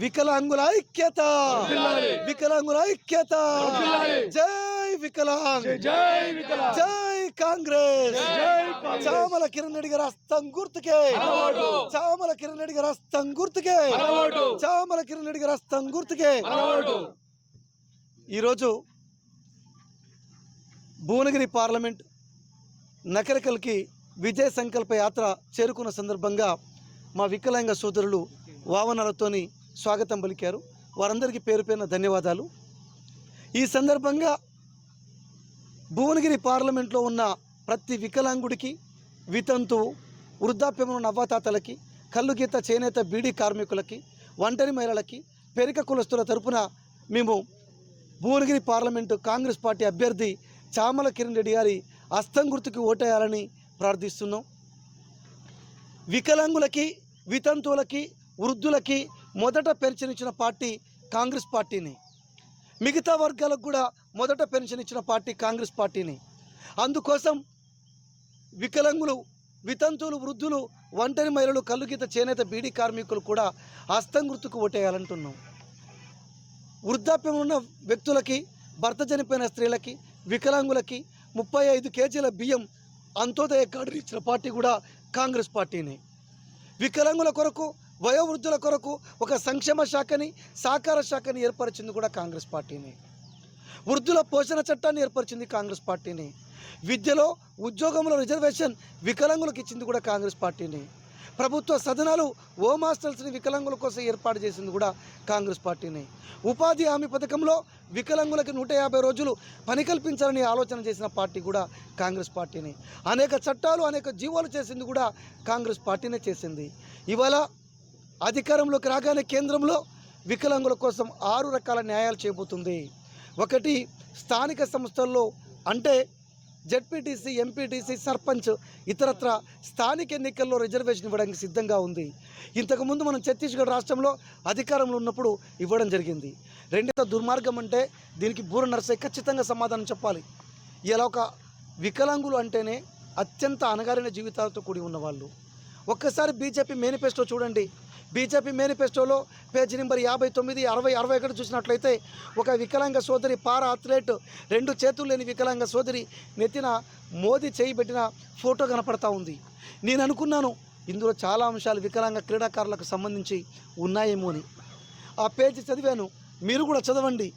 వికలాంగుల ఐక్యత! వికలాంగుల ఐక్యత! జై వికలాంగ్! జై జై కాంగ్రెస్! చామల కిరణ్ రెడ్డి గారు హస్తం గుర్తుకే. చామల కిరణ్ రెడ్డి గారు హస్తం గుర్తుకే. చామల కిరణ్ రెడ్డి గారు హస్తం గుర్తుకే. ఈరోజు భువనగిరి పార్లమెంట్ నకరికల్కి విజయ సంకల్ప యాత్ర చేరుకున్న సందర్భంగా మా వికలాంగ సోదరులు వావనలతోని స్వాగతం పలికారు. వారందరికీ పేరు పేరున ధన్యవాదాలు. ఈ సందర్భంగా భువనగిరి పార్లమెంట్లో ఉన్న ప్రతి వికలాంగుడికి వితంతువు వృద్ధాప్యమున నవ్వాతాతలకి కళ్ళు గీత చేనేత బీడీ కార్మికులకి ఒంటరి మహిళలకి పెరిక కులస్తుల తరపున మేము భువనగిరి పార్లమెంటు కాంగ్రెస్ పార్టీ అభ్యర్థి చామల కిరణ్ రెడ్డి గారి అస్తం గుర్తుకి ఓటేయాలని ప్రార్థిస్తున్నాం. వికలాంగులకి వితంతువులకి వృద్ధులకి మొదట పెన్షన్ ఇచ్చిన పార్టీ కాంగ్రెస్ పార్టీని. మిగతా వర్గాలకు కూడా మొదట పెన్షన్ ఇచ్చిన పార్టీ కాంగ్రెస్ పార్టీని. అందుకోసం వికలాంగులు వితంతువులు వృద్ధులు ఒంటరి మహిళలు కల్లుగీత చేనేత బీడీ కార్మికులు కూడా హస్తం గుర్తుకు ఓటేయాలంటున్నాం. వృద్ధాప్యం ఉన్న వ్యక్తులకి భర్త చనిపోయిన స్త్రీలకి వికలాంగులకి ముప్పై ఐదు కేజీల బియ్యం అంత్యోదయ కార్డు ఇచ్చిన పార్టీ కూడా కాంగ్రెస్ పార్టీని. వికలాంగుల కొరకు వయోవృద్ధుల కొరకు ఒక సంక్షేమ శాఖని సాకార శాఖని ఏర్పరిచింది కూడా కాంగ్రెస్ పార్టీని. వృద్ధుల పోషణ చట్టాన్ని ఏర్పరిచింది కాంగ్రెస్ పార్టీని. విద్యలో ఉద్యోగంలో రిజర్వేషన్ వికలాంగులకు ఇచ్చింది కూడా కాంగ్రెస్ పార్టీని. ప్రభుత్వ సదనాలు హోమ్ హాస్టల్స్ని వికలాంగుల కోసం ఏర్పాటు చేసింది కూడా కాంగ్రెస్ పార్టీని. ఉపాధి హామీ పథకంలో వికలాంగులకు నూట యాభై రోజులు పని కల్పించాలని ఆలోచన చేసిన పార్టీ కూడా కాంగ్రెస్ పార్టీని. అనేక చట్టాలు అనేక జీవోలు చేసింది కూడా కాంగ్రెస్ పార్టీనే చేసింది. ఇవాళ అధికారంలోకి రాగానే కేంద్రంలో వికలాంగుల కోసం ఆరు రకాల న్యాయాలు చేయబోతుంది ఒకటి స్థానిక సంస్థల్లో అంటే జడ్పీటీసీ ఎంపీటీసీ సర్పంచ్ ఇతరత్ర స్థానిక ఎన్నికల్లో రిజర్వేషన్ ఇవ్వడానికి సిద్ధంగా ఉంది. ఇంతకుముందు మనం ఛత్తీస్గఢ్ రాష్ట్రంలో అధికారంలో ఉన్నప్పుడు ఇవ్వడం జరిగింది. రెండవ దుర్మార్గం అంటే దీనికి బూర నర్సయ్య ఖచ్చితంగా సమాధానం చెప్పాలి. ఇలా ఒక వికలాంగులు అంటేనే అత్యంత అణగారిన జీవితాలతో కూడి ఉన్నవాళ్ళు. ఒక్కసారి బీజేపీ మేనిఫెస్టో చూడండి. బీజేపీ మేనిఫెస్టోలో పేజీ నెంబర్ యాభై తొమ్మిది అరవై అరవై ఒకటి చూసినట్లయితే ఒక వికలాంగ సోదరి పారా అథ్లెట్ రెండు చేతులు లేని వికలాంగ సోదరి నెత్తిన మోదీ చేయి పెట్టిన ఫోటో కనపడతా ఉంది. నేను అనుకున్నాను ఇందులో చాలా అంశాలు వికలాంగ క్రీడాకారులకు సంబంధించి ఉన్నాయేమో అని. ఆ పేజీ చదివాను మీరు కూడా చదవండి.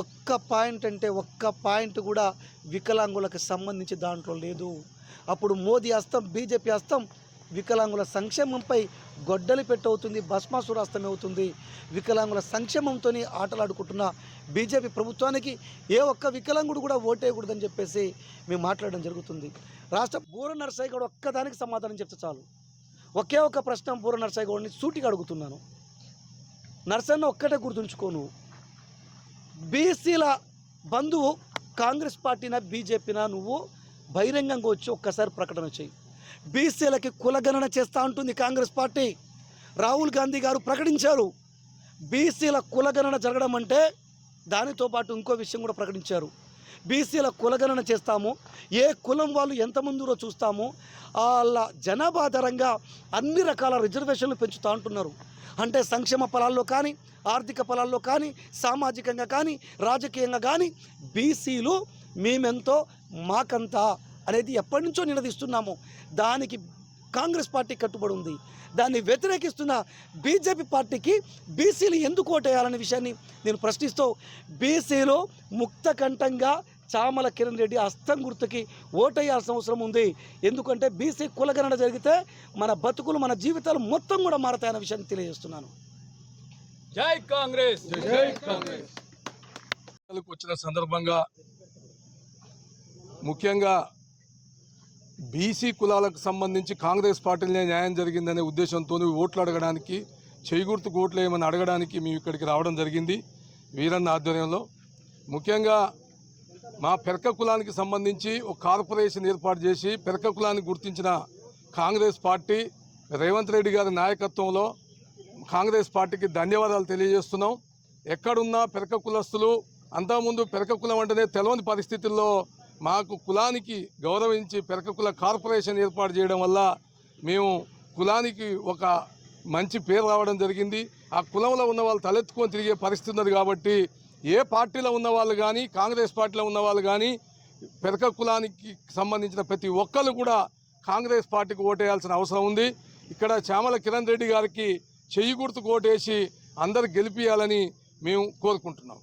ఒక్క పాయింట్ అంటే ఒక్క పాయింట్ కూడా వికలాంగులకు సంబంధించి దాంట్లో లేదు. అప్పుడు మోదీ హస్తం బీజేపీ హస్తం వికలాంగుల సంక్షేమంపై గొడ్డలి పెట్టవుతుంది భస్మాసుర అవుతుంది. వికలాంగుల సంక్షేమంతో ఆటలాడుకుంటున్న బీజేపీ ప్రభుత్వానికి ఏ ఒక్క వికలాంగుడు కూడా ఓటేయకూడదని చెప్పేసి మేము మాట్లాడడం జరుగుతుంది. రాష్ట్ర బూర నరసయ్య గౌడ్ ఒక్కదానికి సమాధానం చెప్తే చాలు. ఒకే ఒక్క ప్రశ్న బూర నరసయ్య గౌడ్ని సూటిగా అడుగుతున్నాను. నర్సన్న ఒక్కటే గుర్తుంచుకోను. బీసీల బంధువు కాంగ్రెస్ పార్టీనా బీజేపీనా? నువ్వు బహిరంగంగా వచ్చి ఒక్కసారి ప్రకటన చేయి బీసీలకి కులగణన చేస్తా ఉంటుంది కాంగ్రెస్ పార్టీ. రాహుల్ గాంధీ గారు ప్రకటించారు. బీసీల కులగణన జరగడం అంటే దానితో పాటు ఇంకో విషయం కూడా ప్రకటించారు. బీసీల కులగణన చేస్తాము. ఏ కులం వాళ్ళు ఎంతమందిరో చూస్తాము. వాళ్ళ జనాభా ఆధారంగా అన్ని రకాల రిజర్వేషన్లు పెంచుతూ ఉంటున్నారు అంటే సంక్షేమ ఫలాల్లో కానీ ఆర్థిక ఫలాల్లో కానీ సామాజికంగా కానీ రాజకీయంగా కానీ బీసీలు మేమెంతో మాకంతా అనేది ఎప్పటి నుంచో నిలదీస్తున్నాము. దానికి కాంగ్రెస్ పార్టీ కట్టుబడి ఉంది. దాన్ని వ్యతిరేకిస్తున్న బీజేపీ పార్టీకి బీసీలు ఎందుకు ఓటేయాలనే విషయాన్ని నేను ప్రశ్నిస్తూ బీసీలో ముక్త కంఠంగా చామల కిరణ్ రెడ్డి హస్తం గుర్తుకి ఓటేయాల్సిన అవసరం ఉంది. ఎందుకంటే బీసీ కులగణన జరిగితే మన బతుకులు మన జీవితాలు మొత్తం కూడా మారతాయన్న విషయాన్ని తెలియజేస్తున్నాను. జై కాంగ్రెస్! జై కాంగ్రెస్! వచ్చిన సందర్భంగా ముఖ్యంగా బీసీ కులాలకు సంబంధించి కాంగ్రెస్ పార్టీలనే న్యాయం జరిగిందనే ఉద్దేశంతో ఓట్లు అడగడానికి చేయిగుర్తుకు ఓట్లు ఏమని అడగడానికి మేము ఇక్కడికి రావడం జరిగింది వీరన్న ఆధ్వర్యంలో. ముఖ్యంగా మా పెరక కులానికి సంబంధించి ఒక కార్పొరేషన్ ఏర్పాటు చేసి పెరక కులాన్ని గుర్తించిన కాంగ్రెస్ పార్టీ రేవంత్ రెడ్డి గారి నాయకత్వంలో కాంగ్రెస్ పార్టీకి ధన్యవాదాలు తెలియజేస్తున్నాం. ఎక్కడున్నా పెరక కులస్తులు అంతకుముందు పెరక కులం అంటేనే తెలవని పరిస్థితుల్లో మాకు కులానికి గౌరవించి పెరక కుల కార్పొరేషన్ ఏర్పాటు చేయడం వల్ల మేము కులానికి ఒక మంచి పేరు రావడం జరిగింది. ఆ కులంలో ఉన్న వాళ్ళు తలెత్తుకొని తిరిగే పరిస్థితి ఉన్నది కాబట్టి ఏ పార్టీలో ఉన్న వాళ్ళు కానీ కాంగ్రెస్ పార్టీలో ఉన్న వాళ్ళు కానీ పెరక కులానికి సంబంధించిన ప్రతి ఒక్కరు కూడా కాంగ్రెస్ పార్టీకి ఓటేయాల్సిన అవసరం ఉంది. ఇక్కడ చామల కిరణ్ రెడ్డి గారికి చెయ్యి గుర్తుకు ఓటేసి అందరు గెలిపియాలని మేము కోరుకుంటున్నాం.